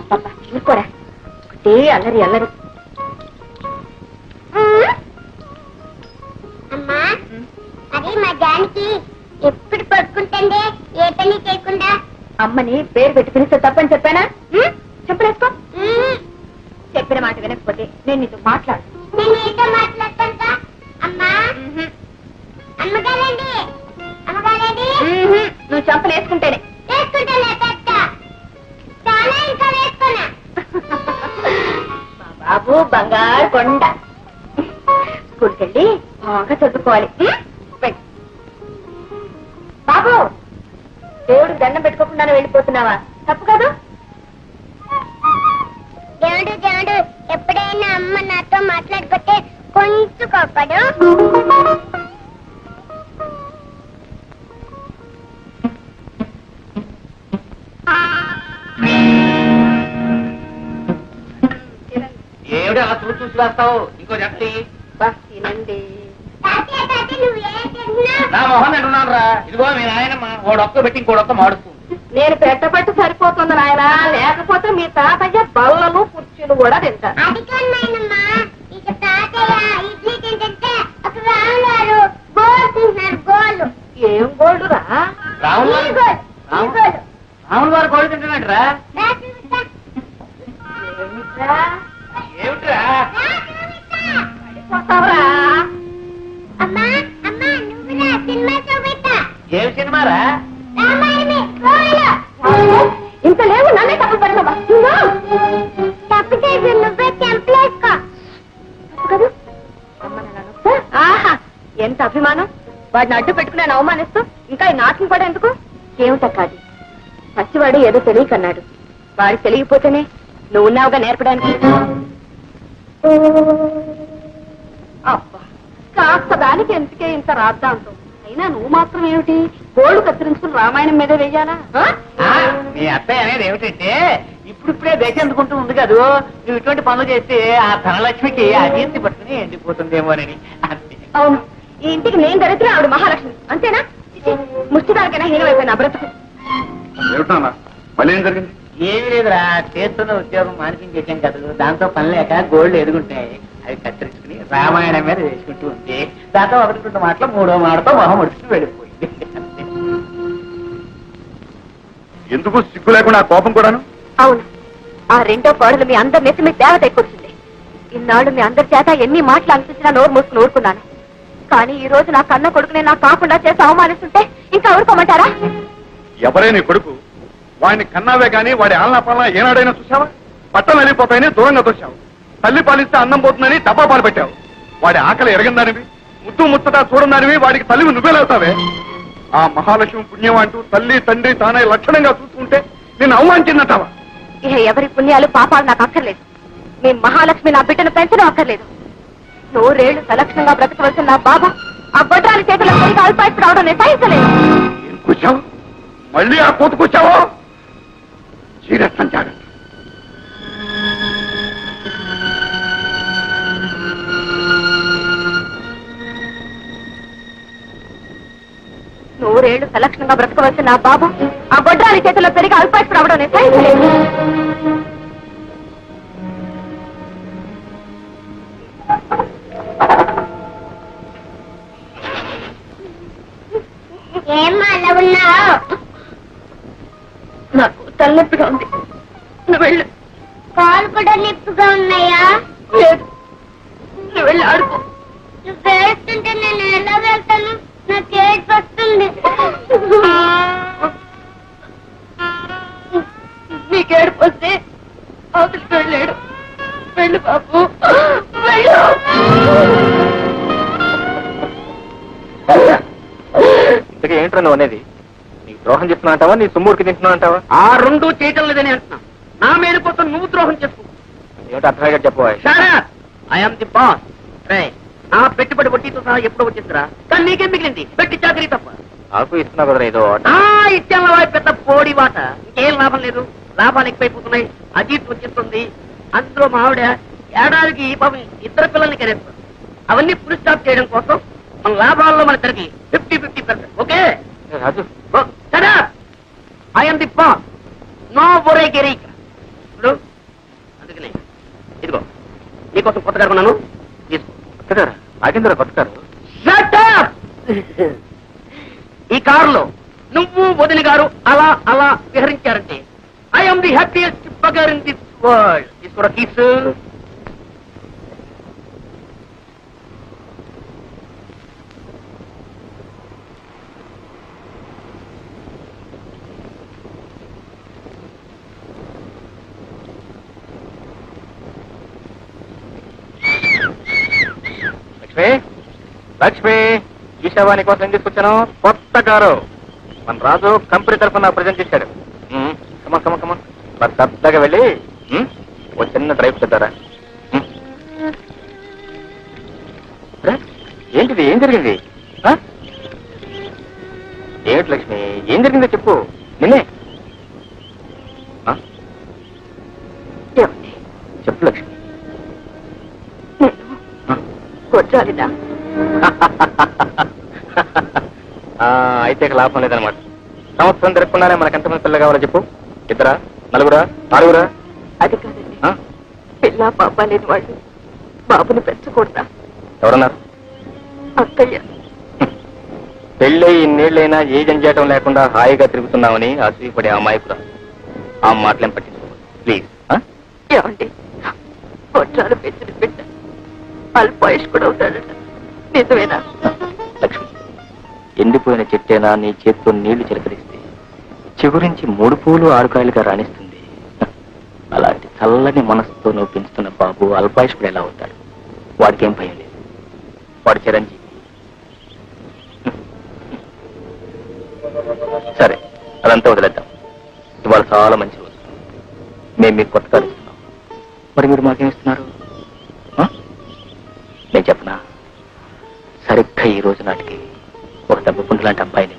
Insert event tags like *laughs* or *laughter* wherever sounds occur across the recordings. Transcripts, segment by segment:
అబ్బబ్బా, ఊరుకోరా ఒకటే అల్లరి అల్లరి. అమ్మా అది మా జానికి ఎప్పుడు పడుకుంటుందే ఏ పని చేయకుండా? అమ్మని పేరు పెట్టి పిలిస్తే తప్పని చెప్పానా? చెప్పలేసుకో. చెప్పిన మాట వినకపోతే నేను నీతో మాట్లాడు నేను నీతో మాట్లాడతాను అమ్మా. అమ్మగారండి. అమ్మగారండి. ఉహుం, నువ్వు చంపలేసుకుంటేనే. మా బంగారు కొండ. స్కూల్కి బాగా చదువుకోవాలి. బాబు దేవుడు దండం పెట్టుకోకుండా వెళ్ళిపోతున్నావా? తప్పు కాదు? దేవుడు దేవుడు ఎప్పుడైనా అమ్మ నాతో మాట్లాడకపోతే కొంచెం కోపడు ఏమిటి అలా చూసి ఇంకో జట్టి తినండి నా మొహం రా ఇదిగో మీ నాయనమ్మ ఓడొక్క పెట్టి ఇంకోడొక్క మాడుస్తుంది నేను పెట్టబట్టి సరిపోతుంది నాయన. లేకపోతే మీ తాతయ్య బల్లలు కుర్చీలు కూడా తింటారు. ఏం గోల్డురా రాములు ఈ వారు- గోలు ఈ రాము- గోలు. రాములు వారు కోడి తింటున్నాడు రా రా. ఏమిట్రా? సినిమారా? ఇంత లేవు నన్నే తప్పు పడతావా తప్పు చేసి నువ్వే చెంపలేసుకో కదా అమ్మ నాన్న నొప్పా? ఆహా ఎంత అభిమానం. వాడిని అడ్డు పెట్టుకుని నేను అవమానిస్తూ ఇంకా ఈ నాటకం కూడా ఎందుకు? ఏమిటక్కాది పసివాడు ఏదో తెలియకన్నాడు. వాడికి తెలియకపోతేనే నువ్వు ఉన్నావుగా నేర్పడానికి. అబ్బా కాస్త దానికి ఎందుకే ఇంత రాద్దాంతం. అయినా నువ్వు మాత్రం ఏమిటి? గోళ్ళు కత్తిరించుకుని రామాయణం మీద వెయ్యాలా? ఆ? ఆ, మీ అత్తయ్య అనేది ఏమిటంటే ఇప్పుడిప్పుడే దేశం ఎందుకుంటూ ఉంది కదూ. నువ్వు ఇటువంటి పనులు చేస్తే ఆ ధనలక్ష్మికి ఆ కీర్తి పట్టుకుని ఎండిపోతుందేమోనని అంతే. అవును. ఈ ఇంటికి నేను దరిద్రం ఆవిడ మహాలక్ష్మి. అంతేనా? చిచి, ముష్టిదానికైనా హీనమైపోయిన బ్రతుకు. ఏమిటన్నా మళ్ళీ ఏం జరిగింది? ఏమీ లేదురా చేస్తున్న ఉద్యోగం మానిపించేసాం కదా దాంతో పని లేక గోల్డ్ ఎదుగుంటాయి. అవి కత్తిరించుకుని రామాయణం మీద వేసుకుంటూ ఉంది దాంతో ఒకటి రెండు మాటలు మూడో మాటతో మొహం ముడుచుకుని వెళ్ళిపోయింది. ఎందుకు సిగ్గు లేకుండా ఆ కోపం కూడాను? అవును. ఆ రెండో కోడలు మీ అందరి నెత్తి మీ దేవత ఎక్కువచ్చింది ఇన్నాళ్ళు మీ అందరి చేత ఎన్ని మాటలు అనిపించినా నోరు మూసుకుని ఊరుకున్నాను. కానీ ఈ రోజు నా కన్న కొడుకునే నాకు కాకుండా చేసి అవమానిస్తుంటే ఇంకా ఊరుకోమంటారా? ఎవరే నీ కొడుకు? వాడిని కన్నావే గాని వాడి ఆలనా పాలన ఏనాడైనా చూసావా బట్టలు వెళ్ళిపోతాయని దూరంగా తోశావు తల్లి పాలిస్తే అన్నం పోతుందని డబ్బా పాలు పెట్టావు. వాడి ఆకలి ఎరగందానివి ముద్దు ముచ్చట చూడందానివి వాడికి తల్లివి నువ్వేలవుతావే ఆ మహాలక్ష్మి పుణ్యం అంటూ తల్లి తండ్రి తానే లక్షణంగా చూసుకుంటే నేను అవమానించిందంటావా? ఇహ ఎవరి పుణ్యాలు పాపాలు నాకు అక్కర్లేదు. మీ మహాలక్ష్మి నా బిడ్డను పెంచడం అక్కర్లేదు. నూరేళ్ళు సలక్షణంగా బ్రతకవలసిన నా బాబు ఆ గొడ్రాలి చేతుల కొడుకు అల్పాయిప్పుడు అవడం నేను సహించలేదు. ఏం కూర్చావు? మళ్ళీ ఆ కోత నూరేళ్ళు సలక్షణంగా బ్రతకవలసిన నా బాబు ఆ గొడ్రాలి చేతుల్లో పెరిగి అల్పాయిప్పుడు అవడం నేను సహించలేదు ఏమ్మా అలా ఉన్నావు? నాకు తలనొప్పిగా ఉంది. నువ్వు వెళ్ళు. కాలు కూడా నిప్పుగా ఉన్నాయా? లేదు. నువ్వు వెళ్ళి ఆడుకో. నువ్వు వేస్తుంటే నేను ఎలా వెళ్తాను? నాకు ఏడుపు వస్తుంది. నీకేడుపు వస్తే అవతలికి వెళ్ళాడు. వెళ్ళు బాబు. వెళ్ళు. ఇంతకీ ఏంట్రా నువ్వు అనేది? నీకు ద్రోహం చెప్తున్నా అంటావా? నీ సుమ్మూరికి తింటున్నా అంటావా? ఆ రెండు చేయటం లేదని అంటున్నా. నా మీద కోసం నువ్వు ద్రోహం చేసుకో. ఏమిటి అర్థమయ్యేట చెప్పు ఐఎమ్ ది బాస్ రే నా పెట్టుబడి వడ్డీతో సహా ఎప్పుడో వచ్చేసిరా కానీ నీకేం మిగిలింది? పెట్టి చాకరీ తప్ప. నాకు ఇస్తున్నా కదా ఏదో. ఆ ఇచ్చాను పెద్ద పోడి వాట. ఇంకేం లాభం లేదు. లాభాలు ఎక్కువైపోతున్నాయి. అజీత్ వచ్చేస్తుంది. అందులో మా ఆవిడ ఏడాదికి పాపం ఇద్దరు పిల్లల్ని కనేస్తారు అవన్నీ ఫుల్ స్టాప్ చేయడం కోసం మన లాభాల్లో మన ఇద్దరికి fifty fifty percent okay? Raju. I'm the boss no బొరే గిరీక్ ఇప్పుడు నీకోసం కొత్త కారు కొన్నాను. తీసుకో. కొత్తగారా నాగేంద్ర కొత్త కారు! ఈ కారులో నువ్వు వదిన గారు అలా అలా విహరించారంటే I'm the happiest bugger in this world తీసుకోరా కీప్స్ లక్ష్మి లక్ష్మి చూసావా కోసం తీసుకొచ్చాను? కొత్త కారు. మన రాజు కంపెనీ తరఫున ప్రజెంట్ చేశాడు. కమా కమా కమా మరి పెద్దగా వెళ్ళి ఒక ఓ చిన్న డ్రైవ్ చేద్దారా. ఏంటిది? ఏం జరిగింది? ఆ? ఏమిటి లక్ష్మి? ఏం జరిగిందో చెప్పు. నిన్నే అయితే ఇక లాభం లేదనమాట సంవత్సరం తిరగకుండానే మనకు ఎంతమంది పిల్ల కావాలో చెప్పు. ఇద్దరా? నలుగురా? ఆరుగురా? అది కాదండి? పిల్ల పాప లేని వాళ్ళు బాబుని పెంచకూడదా? ఎవరన్నారు? పెళ్ళై ఇన్నేళ్ళైనా ఏ జంజాటం లేకుండా హాయిగా తిరుగుతున్నామని అసూయపడే అమాయకురా ఆ మాటలేం పట్టించుకో ప్లీజ్. ఏమండి? కొట్టాలు పెంచిన బిడ్డ. అల్పాయుష్కుడు అవుతాడట నిజమేనా? లక్ష్మి. ఎండిపోయిన చెట్టేనా నీ చేతితో నీళ్ళు చిలకరిస్తే చిగురించి మూడు పూలు ఆరుకాయలుగా రాణిస్తుంది. *laughs* అలాంటి చల్లని మనసుతో నువ్వు పెంచుతున్న బాబు అల్పాయుష్కుడు ఎలా అవుతాడు వాడికేం భయం లేదు. వాడు చిరంజీవి. *laughs* సరే అదంతా వదిలేద్దాం. ఇవాళ చాలా మంచి రోజు. మేము మీకు కొత్త ఇస్తున్నాం. మరి మీరు మాకేం ఇస్తున్నారు? ఆ? నేను చెప్పనా? సరిగ్గా ఈ రోజు నాటికి డబ్బు పుండు లాంటి అబ్బాయిని.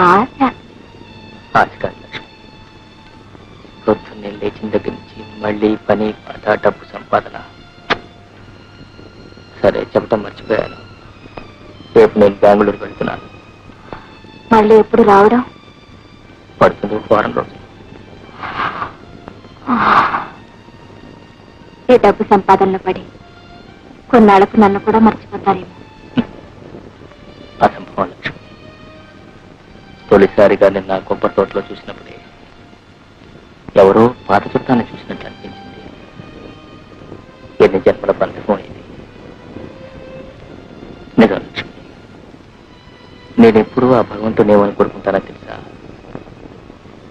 ఆశ. ఆశ కాదు లక్ష్మి. పొద్దున్నే లేచిన దగ్గర నుంచి మళ్ళీ పని పాట డబ్బు సంపాదన. సరే చెప్పటం మర్చిపోయాను. రేపు నేను బెంగళూరు వెళ్తున్నాను. మళ్ళీ ఎప్పుడు రావడం? పడుతుంది వారం రోజులు. ఈ డబ్బు సంపాదనలో పడి కొన్నాళ్ళకు నన్ను కూడా మర్చిపోతారేమో. తొలిసారిగా నిన్న కొబ్బరి తోటలో చూసినప్పుడే ఎవరో పాత చుట్టాన్ని చూసినట్లు అనిపించింది. ఎన్ని జన్మల బంధకం ఇది. నిజం నేను ఎప్పుడూ ఆ భగవంతుని ఏమని కోరుకుంటానో తెలుసా?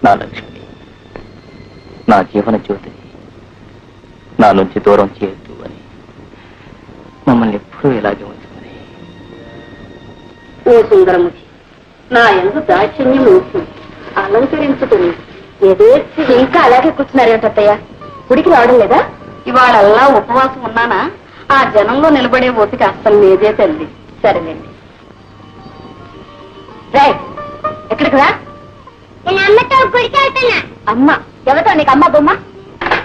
నా లక్ష్మి నా జీవన జ్యోతిని నా నుంచి దూరం చేయొద్దు అని మమ్మల్ని ఎప్పుడూ ఇలాగే ఉంచుకుని ఓ సుందరముఖి నా ఎందు దాక్షిణ్యం ఉంటుంది అలంకరించుకుని. ఎదేర్చి ఇంకా అలాగే కూర్చున్నారేమిటత్తయ్య గుడికి రావడం లేదా? ఇవాళల్లా ఉపవాసం ఉన్నానా? ఆ జనంలో నిలబడే ఓపిక అస్సలు లేదే తల్లి. సరేనండి. రైట్ ఎక్కడికి రా? నేను అమ్మతో గుడికి వెళ్తున్నా. అమ్మ ఎవరితో? నీకు అమ్మ బొమ్మ?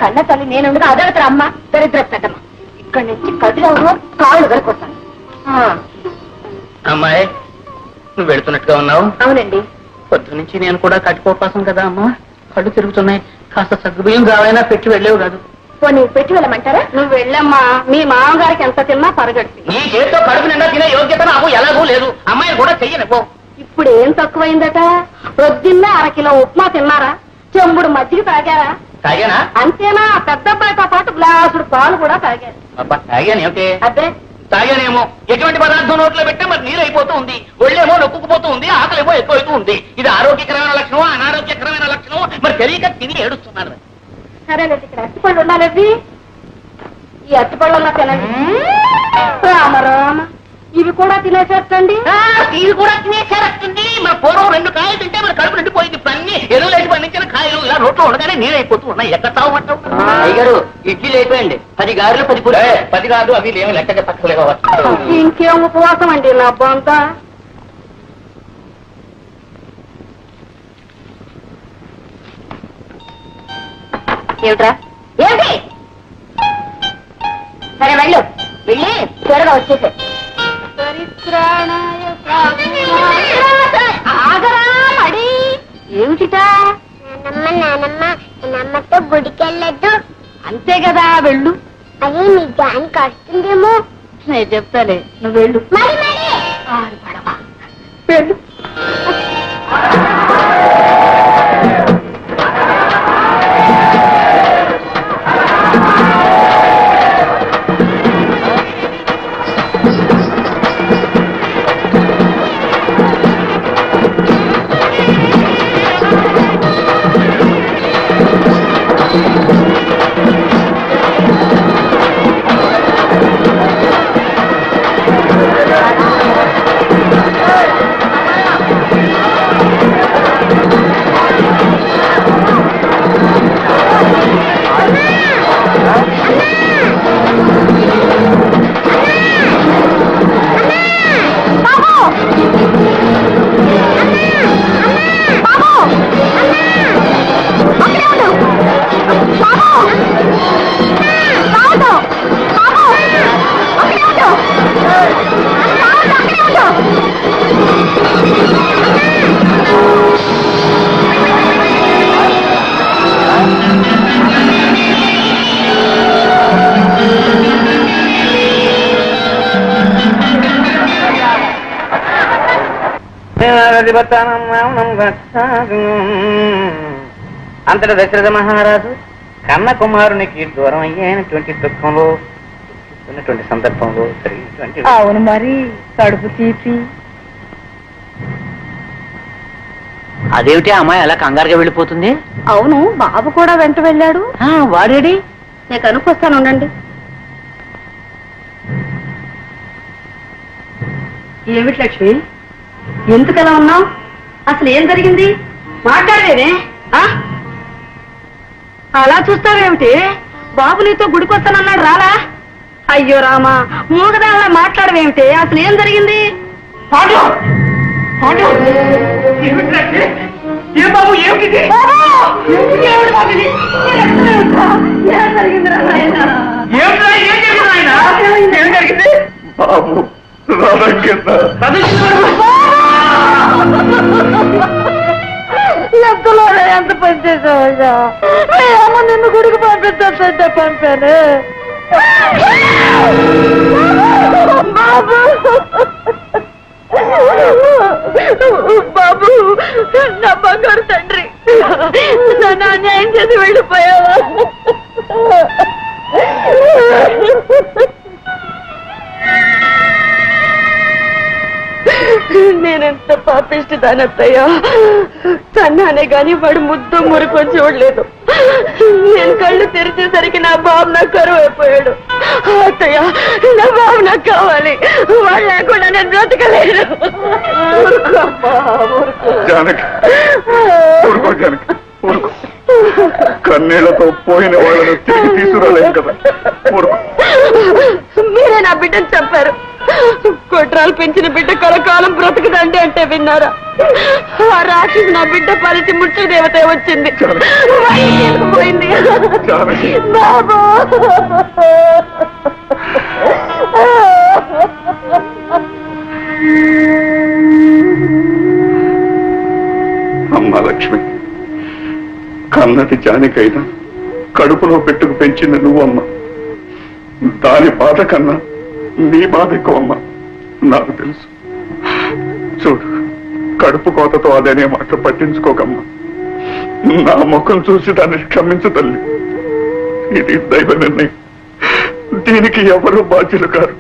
కన్న తల్లి నేనుండగా అదొకటి అమ్మ. దరిద్ర పెద్దమ్మ ఇక్కడి నుంచి కదిలవరు కాళ్ళు వరకొస్తాను అమ్మాయి నువ్వు వెళుతున్నట్టుగా ఉన్నావు? అవునండి. పొద్దు నుంచి నేను కూడా కట్టుకోపాసం కదా అమ్మా. కళ్ళు తిరుగుతున్నాయి. కాస్త సగ్గుబియ్యం కావైనా పెట్టి వెళ్ళేవు కాదు. పోనీ పెట్టి వెళ్ళమంటారా? నువ్వు వెళ్ళమ్మా. మీ మామగారికి ఎంత తిన్నా పరగడుతుంది నీ చేతితో కడుపు నిండా తినే యోగ్యత నాకు ఎలాగూ లేదు. అమ్మాయిని కూడా చెయ్యనిపో ఇప్పుడు ఏం తక్కువైందట? పొద్దున్నే అరకిలో ఉప్మా తిన్నారా? చెంబుడు మజ్జిగ తాగారా? తాగానా? అంతేనా? ఆ పెద్ద అబ్బాయితో పాటు గ్లాసుడు పాలు కూడా తాగారు. అబ్బా తాగాను ఓకే అదే తాగానేమో? ఎటువంటి పదార్థం నోట్లో పెట్టి మరి నీరు అయిపోతూ ఉంది. ఒళ్ళేమో నొక్కుకుపోతూ ఉంది ఆకలేమో ఎక్కువైతూ ఉంది. ఇది ఆరోగ్యకరమైన లక్షణం అనారోగ్యకరమైన లక్షణం మరి తెలియక తిని ఏడుస్తున్నారు సరేనండి ఇక్కడ అరటిపళ్ళు ఉండాలండి ఈ అరటిపళ్ళన్నా తినండి. రామ రామ. ఇవి కూడా తినేసేటండి ఇది కూడా తినేసారస్తుంది మన పూర్వం రెండు కాయలు తింటే మన కడుపు నిండిపోయింది. ఇప్పుడు అన్ని ఎరువులేసి పండించిన కాయలు ఇలా రోడ్లో ఉండగానే నీరైపోతూ ఉన్నాయి ఎక్కడ తాగమంటావు? అయ్యగారు ఇడ్లీలు అయిపోయండి పది గారెలు పది పూరి పది కాదు అవి ఏమి లెక్కగా పక్కలేవా ఇంకేం ఉపవాసం అండి నా బొంత ఏమిట్రా? ఏమిటి? సరే వెళ్ళు. వెళ్ళి త్వరగా వచ్చేసే ఏమిటిటా? నానమ్మ నానమ్మ నానమ్మతో గుడికెళ్ళదు అంతే కదా వెళ్ళు. అది నీ జానికి వస్తుందేమో నేను చెప్తాలే నువ్వు వెళ్ళు. మరి మరి. అంతట దశరథ మహారాజు కన్న కుమారునికి దూరం అయ్యేటువంటి దుఃఖంలో ఉన్నటువంటి సందర్భంలో జరిగినటువంటి అవును మరి కడుపు తీపి. అదేమిటి ఆ అమ్మాయి అలా కంగారుగా వెళ్ళిపోతుంది? అవును బాబు కూడా వెంట వెళ్ళాడు. ఆ, వాడేడి? నేను కనుక్కొస్తాను ఉండండి. ఏమిటి లక్ష్మి? ఎందుకలా ఉన్నావు? అసలు ఏం జరిగింది? మాట్లాడలేదే? ఆ? అలా చూస్తావేమిటి? బాబు నీతో గుడికొస్తానన్నాడు రాలా? అయ్యో రామా మూగదాళ్ళ మాట్లాడవేమిటి? అసలు ఏం జరిగింది? బాబు ఏమిటి? ఏం జరిగింది బాబు! రాధకింద ఎంతలోనే ఎంత పని చేసావయ్యా అమ్మ నిన్ను గుడికి పంపిద్దంటే పంపాను. బాబు! బాబు! నా బంగారు తండ్రి! నన్ను అన్యాయం చేసి వెళ్ళిపోయావా? నేనెంత పాపిష్టి దానత్తయ్యా? కన్నానే గాని వాడు ముద్దు మురికి చూడలేదు. నేను కళ్ళు తెరిచేసరికి నా బాబు నాకు కరువు అయిపోయాడు. అత్తయ్య నా బాబు నాకు కావాలి. వాడు లేకుండా నేను బ్రతకలేను. కన్నీళ్ళతో పోయిన వాళ్ళను తిరిగి తీసుకురాలేం కదా? మీరే నా బిడ్డను నక్షత్రాలు పెంచిన బిడ్డ కలకాలం బ్రతకదండి అంటే విన్నారా? ఆ రాక్షసి నా బిడ్డ పరిచి ముచ్చు దేవత వచ్చింది వాడిని తీసుకుపోయింది అమ్మ లక్ష్మి కన్నది జానికైనా కడుపులో పెట్టుకు పెంచింది నువ్వమ్మ. దాని బాధ కన్నా నీ బాధ ఎక్కువ అమ్మ నాకు తెలుసు. చూడు కడుపు కోతతో అదనే మాట పట్టించుకోకమ్మా. నా ముఖం చూసి దాన్ని క్షమించు తల్లి. ఇది దైవ నిర్ణయం. దీనికి ఎవరు బాధ్యులు కారు?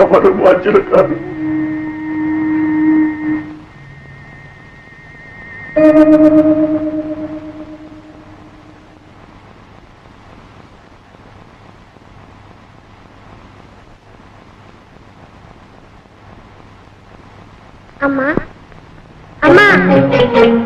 ఎవరు బాధ్యులు కాదు you అమ్మా అమ్మా.